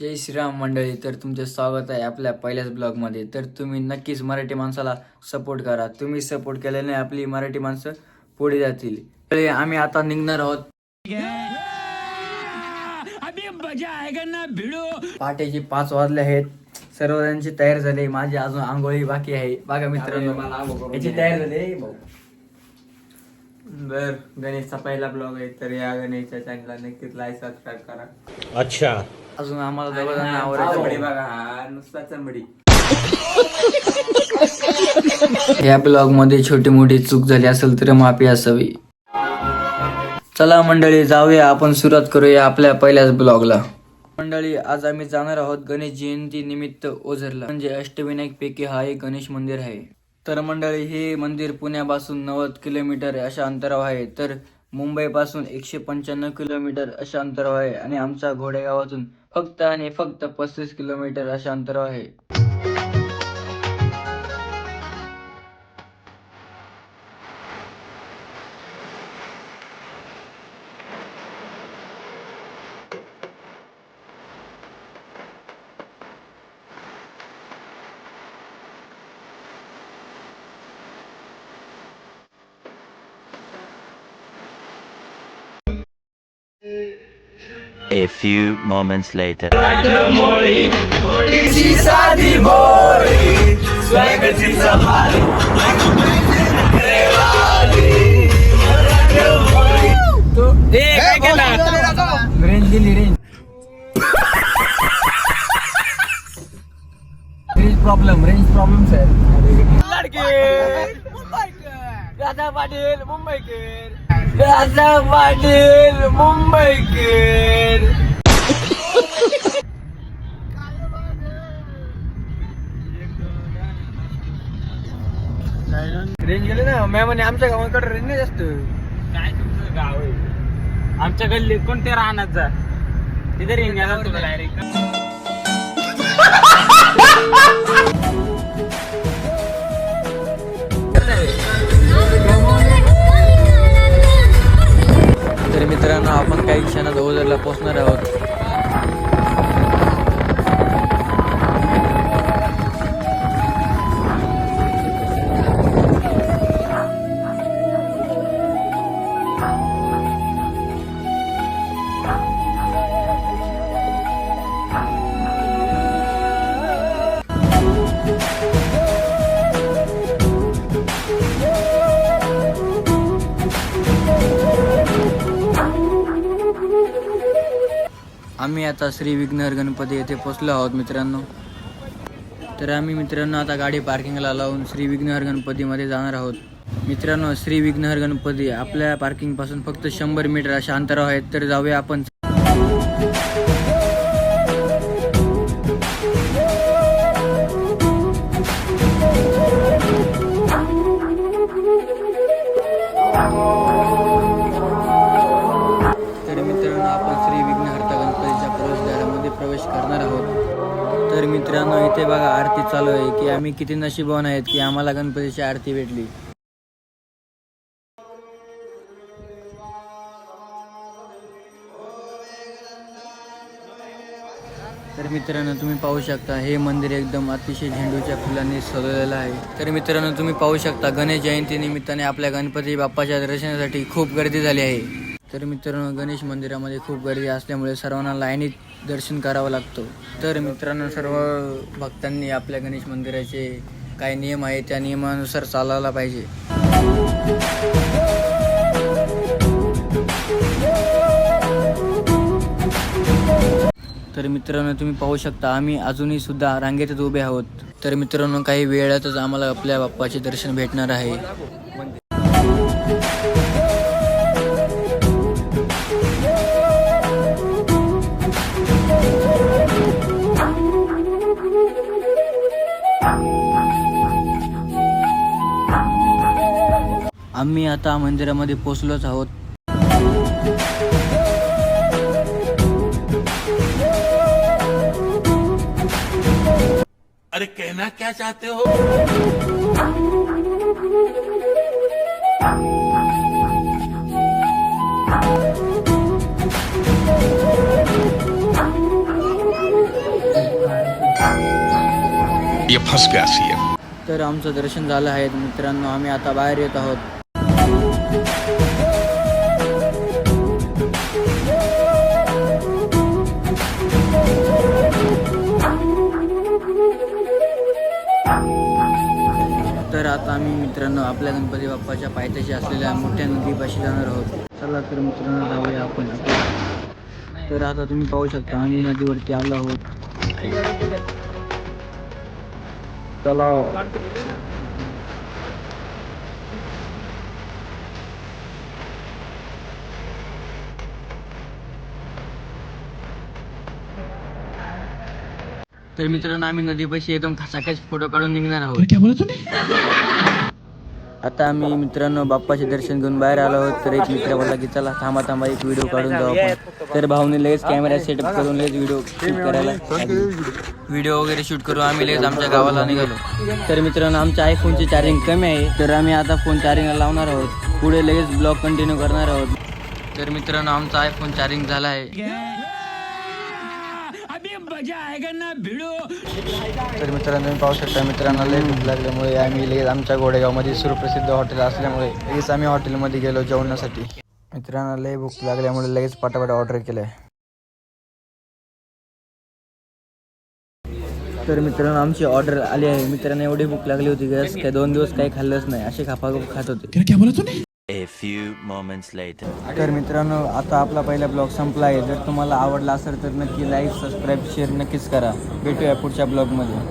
जय श्रीराम मंडळी तर तुमचे स्वागत आहे आपल्या पहिल्याच ब्लॉगमध्ये. तर तुम्ही नक्कीच मराठी माणसाला सपोर्ट करा. तुम्ही सपोर्ट केल्याने आपली मराठी माणसं पुढे जातील. तर आम्ही आता निघणार आहोत. पहाटेचे पाच वाजले आहेत. सर्वजणांची तयार झाली. माझी अजून आंघोळी बाकी आहे. बघा मित्रांनो याची तयार झाली. भाऊ बर गणेशचा पहिला ब्लॉग आहे तर या गणेशच्या चॅनलला नक्कीच लाईक सबस्क्राईब करा. अच्छा. अजून आम्हाला आवडायचं बघा. नुसता चंबडी या ब्लॉगमध्ये छोटी मोठी चूक झाली असेल तर माफी असावी. चला मंडळी जाऊया आपण सुरुवात करूया आपल्या पहिल्याच ब्लॉगला मंडळी आज आम्ही जाणार आहोत गणेश जयंती निमित्त ओझरला. म्हणजे अष्टविनायक पैकी हा एक गणेश मंदिर आहे. तर मंडळी हे मंदिर पुण्यापासून नव्वद किलोमीटर अशा अंतरावर आहे. तर मुंबईपासून एकशे पंच्याण्णव किलोमीटर अशा अंतरावर आहे. आणि आमच्या घोडेगावातून फक्त आणि फक्त पस्तीस किलोमीटर अशा अंतरावर आहे. A few moments later. Range गेली range range problem range problem sir Raja Patil Mumbaikar Raja Patil Mumbaikar range गेली ना मॅम आमच्या गावाकडे रेंज नाही जास्त. काय तुमचं गाव आहे? आमच्या गल्ली कोणते राहणार जा. तिथे रिंग तुला डायरेक्ट क्षणात ओझरला पोहोचणार आहोत आम्ही आता श्री विघ्नहर गणपती येथे पोचलो आहोत मित्रांनो. तर आम्ही मित्रांनो आता गाडी पार्किंगला लावून श्री विघ्नहर गणपतीमध्ये जाणार आहोत. मित्रांनो श्री विघ्नहर गणपती आपल्या पार्किंगपासून फक्त शंभर मीटर अशा अंतरावर आहेत तर जाऊया आपण चालू आहे की आम्ही किती नशीबवान आहेत की आम्हाला गणपतीची आरती भेटली. तर मित्रांनो तुम्ही पाहू शकता हे मंदिर एकदम अतिशय झेंडूच्या फुलांनी सजवलेलं आहे. तर मित्रांनो तुम्ही पाहू शकता गणेश जयंती निमित्ताने आपल्या गणपती बाप्पाच्या दर्शनासाठी खूप गर्दी झाली आहे. तर मित्रांनो गणेश मंदिरामध्ये खूप गर्दी असल्यामुळे सर्वांना लाईनीत दर्शन करावं लागतो. तर मित्रांनो सर्व भक्तांनी आपल्या गणेश मंदिराचे काय नियम आहेत त्या नियमानुसार चालायला पाहिजे. तर मित्रांनो तुम्ही पाहू शकता आम्ही अजूनही सुद्धा रांगेतच उभे आहोत. तर मित्रांनो काही वेळातच आम्हाला आपल्या बाप्पाचे दर्शन भेटणार आहे. आम्ही आता मंदिरामध्ये पोचलोच आहोत. अरे कहना क्या चाहते हो? ये फंस गया सीएम तर आमचं दर्शन झालं आहे. मित्रांनो आम्ही आता बाहेर येत आहोत. आता आम्ही मित्रांनो आपल्या गणपती बाप्पाच्या पायथ्याशी असलेल्या मोठ्या नदीपाशी जाणार आहोत. चला तर मित्रांनो जाऊया आपण तर आता तुम्ही पाहू शकता आम्ही नदीवरती आलो आहोत. चला. तर मित्रांनो आम्ही नदीपाशी एकदम खचाखच फोटो काढून निघणार आहोत. आता आम्ही मित्रांनो बाप्पाचे दर्शन घेऊन बाहेर आलो आहोत. तर एक मित्र बोलला की चला थांबा थांबा एक व्हिडिओ काढून जाऊ आपण. तर भाऊने लगेच कॅमेरा सेटअप करून लगेच व्हिडिओ शूट करायला व्हिडिओ वगैरे शूट करू आम्ही लगेच आमच्या गावाला निघालो. तर मित्रांनो आमच्या आयफोनची चार्जिंग कमी आहे. तर आम्ही आता फोन चार्जिंगला लावणार आहोत. पुढे लगेच ब्लॉग कंटिन्यू करणार आहोत. तर मित्रांनो आमचा आयफोन चार्जिंग झाला आहे. तर मित्रांनो तुम्ही पाहू शकता मित्रांना लय भूक लागल्यामुळे आम्ही लगेच आमच्या गोडेगावमध्ये सुप्रसिद्ध हॉटेल असल्यामुळे लगेच आम्ही हॉटेलमध्ये गेलो जेवणासाठी. मित्रांना लय भूक लागल्यामुळे लगेच पटापट ऑर्डर केलंय. तर मित्रांनो आमची ऑर्डर आली आहे. मित्रांनो एवढी भूक लागली होती गॅस काय दोन दिवस काही खाल्लंच नाही. असे खापाखूप खात होते. A few moments later. तर मित्रांनो आता आपला पहिला ब्लॉग संपला आहे. जर तुम्हाला आवडला असेल तर नक्की लाईक सबस्क्राईब शेअर नक्कीच करा. भेटूया पुढच्या ब्लॉगमध्ये.